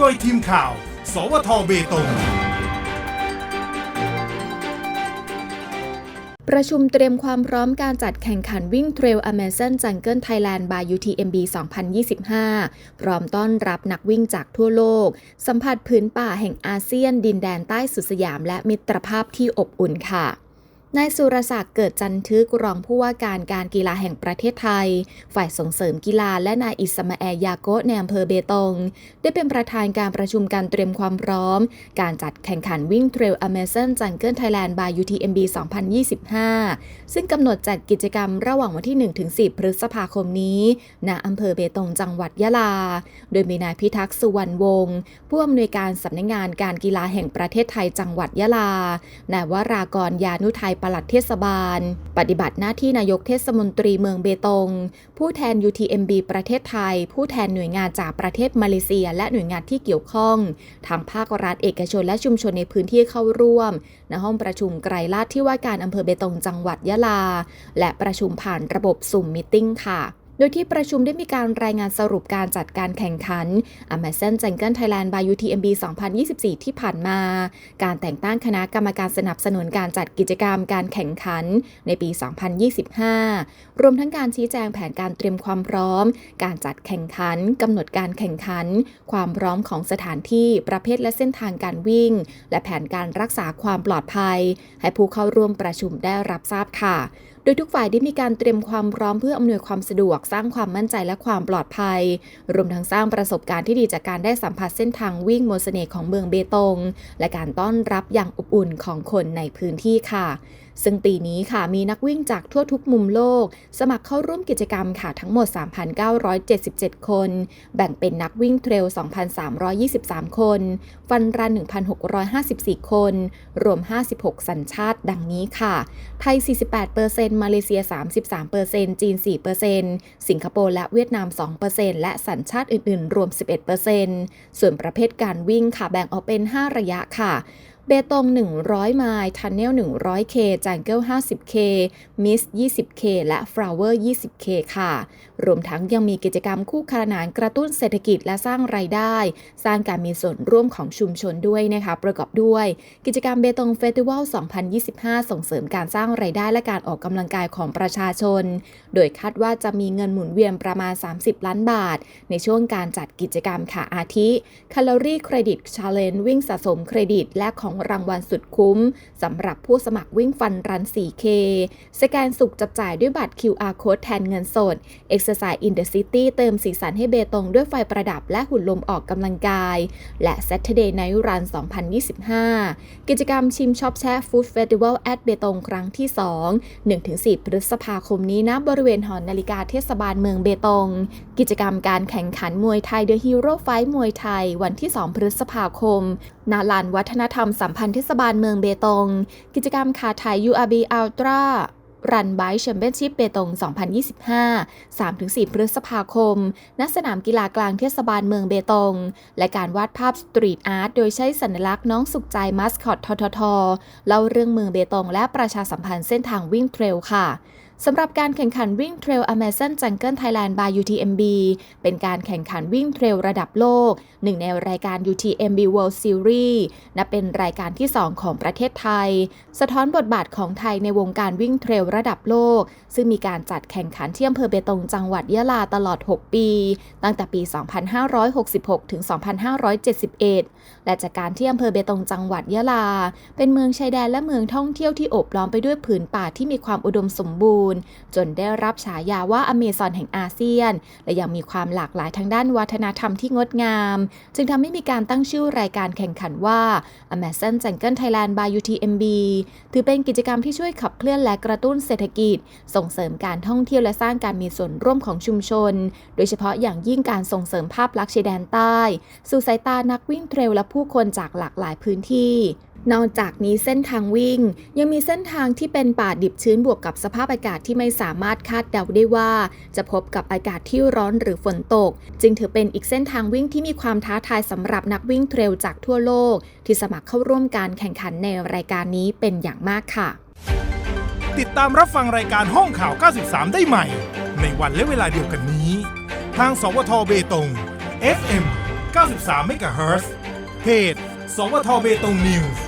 โดยทีมข่าว สวทเบตง ประชุมเตรียมความพร้อมการจัดแข่งขันวิ่งเทรล Amazon Jungle Thailand by UTMB 2025 พร้อมต้อนรับนักวิ่งจากทั่วโลก สัมผัสพื้นป่าแห่งอาเซียน ดินแดนใต้สุดสยามและมิตรภาพที่อบอุ่นค่ะ นายสุรศักดิ์เกิดจันทึกรองผู้ว่าการการกีฬาแห่งประเทศไทย ฝ่ายส่งเสริมกีฬาและนายอิสมาแอยาโกะในอำเภอเบตง ได้เป็นประธานการประชุมการเตรียมความพร้อม การจัดแข่งขันวิ่งเทรล Amazon Jungle Thailand by UTMB 2025 ซึ่งกำหนดจัดกิจกรรมระหว่างวันที่ 1-10 พฤษภาคมนี้ณอำเภอเบตงจังหวัดยะลา โดยมีนายพิทักษ์สุวรรณวงศ์ผู้อำนวยการสำนักงานการกีฬาแห่งประเทศไทยจังหวัดยะลานายวรากรยานุไทยปลัดเทศบาล ปฏิบัติหน้าที่นายกเทศมนตรีเมืองเบตง ผู้แทน UTMB ประเทศไทย ผู้แทนหน่วยงานจากประเทศมาเลเซีย และหน่วยงานที่เกี่ยวข้องทางภาครัฐเอกชนและชุมชนในพื้นที่เข้าร่วม ณห้องประชุมไกรลาดที่ว่าการอำเภอเบตงจังหวัดยะลา และประชุมผ่านระบบสุ่มมิ팅ค่ะ โดยที่ประชุมได้มีการรายงานสรุปการจัดการแข่งขัน Amazon Jungle Thailand by UTMB 2024 ที่ผ่านมา การแต่งตั้งคณะกรรมการสนับสนุนการจัดกิจกรรมการแข่งขันในปี 2025 รวมทั้งการชี้แจงแผนการเตรียมความพร้อม การจัดแข่งขันกำหนดการแข่งขัน ความพร้อมของสถานที่ประเภทและเส้นทางการวิ่ง และแผนการรักษาความปลอดภัย ให้ผู้เข้าร่วมประชุมได้รับทราบค่ะ ดยทุกฝ่ายได้มีการเตรียมความพร้อมเพื่ออำนวยความสะดวก สร้างความมั่นใจและความปลอดภัย รวมทั้งสร้างประสบการณ์ที่ดีจากการได้สัมผัสเส้นทางวิ่งมนต์เสน่ห์ของเมืองเบตง และการต้อนรับอย่างอบอุ่นของคนในพื้นที่ค่ะ ซึ่งปีนี้ค่ะมีนักวิ่งจากทั่วทุกมุมโลก สมัครเข้าร่วมกิจกรรมค่ะทั้งหมด 3,977 คน แบ่งเป็นนักวิ่งเทรล 2,323 คน ฟันรัน 1,654 คน รวม 56 สัญชาติดังนี้ค่ะ ไทย 48%มาเลเซีย 33%จีน 4%สิงคโปร์และเวียดนาม 2%และสัญชาติอื่น ๆ รวม 11%ส่วนประเภทการวิ่งค่ะแบ่งออกเป็น 5 ระยะค่ะ เบตง 100 ไมล์ทันเนล 100K จังเกิล 50K มิส 20K และฟลาวเวอร์ 20K ค่ะ รวมทั้งยังมีกิจกรรมคู่ขนานกระตุ้นเศรษฐกิจและสร้างรายได้ สร้างการมีส่วนร่วมของชุมชนด้วยนะคะประกอบด้วย กิจกรรมเบตงเฟสติวัล 2025 ส่งเสริมการสร้างรายได้และการออกกำลังกายของประชาชน โดยคาดว่าจะมีเงินหมุนเวียนประมาณ 30 ล้านบาท ในช่วงการจัดกิจกรรมค่ะอาทิแคลอรี่เครดิตชาเลนจ์วิ่งสะสมเครดิต และของรางวัลสุดคุ้มสำหรับผู้สมัครวิ่งฟันรัน 4K สแกนสุกจับจ่ายด้วยบัตร QR Code แทนเงินสด Exercise in the City เติมสีสันให้เบตงด้วยไฟประดับและหุ่นลมออกกำลังกาย และ Saturday Night Run 2025 กิจกรรมชิมช็อปแชร์ฟู้ดเฟสติวัลแอดเบตงครั้งที่ 2 1-4 พฤษภาคมนี้ณบริเวณหอนาฬิกาเทศบาลเมืองเบตง กิจกรรมการแข่งขันมวยไทย The Hero Fight มวยไทย วันที่ 2 พฤษภาคมณลานวัฒนธรรมสัมพันธ์เทศบาลเมืองเบตง กิจกรรมคาไทย URB Ultra รันไบแชมเปี้ยนชิพเบตง 2025 3-4 พฤษภาคม ณ สนามกีฬากลางเทศบาลเมืองเบตง และการวาดภาพสตรีทอาร์ตโดยใช้สัญลักษณ์น้องสุขใจมัสคอตทททเล่าเรื่องเมืองเบตงและประชาสัมพันธ์เส้นทางวิ่งเทรลค่ะ สำหรับการแข่งขันวิ่งเทรล Amazon Jungle Thailand by UTMB เป็นการแข่งขันวิ่งเทรลระดับโลก หนึ่งในรายการ UTMB World Series นับเป็นรายการที่ 2 ของประเทศไทย สะท้อนบทบาทของไทยในวงการวิ่งเทรลระดับโลก ซึ่งมีการจัดแข่งขันที่อำเภอเบตงจังหวัดยะลาตลอด 6 ปี ตั้งแต่ปี 2566 ถึง 2571 และจากการที่อำเภอเบตงจังหวัดยะลา เป็นเมืองชายแดนและเมืองท่องเที่ยวที่โอบล้อมไปด้วยผืนป่าที่มีความอุดมสมบูรณ์ญจนได้รับฉายาว่าอเมซอนแห่งอาเซียน และยังมีความหลากหลายทางด้านวัฒนธรรมที่งดงาม จึงทำให้มีการตั้งชื่อรายการแข่งขันว่า Amazon Jungle Thailand by UTMB ถือเป็นกิจกรรมที่ช่วยขับเคลื่อนและกระตุ้นเศรษฐกิจ ส่งเสริมการท่องเที่ยวและสร้างการมีส่วนร่วมของชุมชน โดยเฉพาะอย่างยิ่งการส่งเสริมภาพลักษณ์ชายแดนใต้ สู่สายตานักวิ่งเทรลและผู้คนจากหลากหลายพื้นที่ นอกจากนี้เส้นทางวิ่ง ยังมีเส้นทางที่เป็นป่าดิบชื้นบวกกับสภาพอากาศที่ไม่สามารถคาดเดาได้ว่า จะพบกับอากาศที่ร้อนหรือฝนตก จึงถือเป็นอีกเส้นทางวิ่งที่มีความท้าทายสำหรับนักวิ่งเทรลจากทั่วโลก ที่สมัครเข้าร่วมการแข่งขันในรายการนี้เป็นอย่างมากค่ะ ติดตามรับฟังรายการห้องข่าว 93 ได้ใหม่ ในวันและเวลาเดียวกันนี้ ทาง สวทเบตง FM 93 MHz เพจ สวทเบตงนิวส์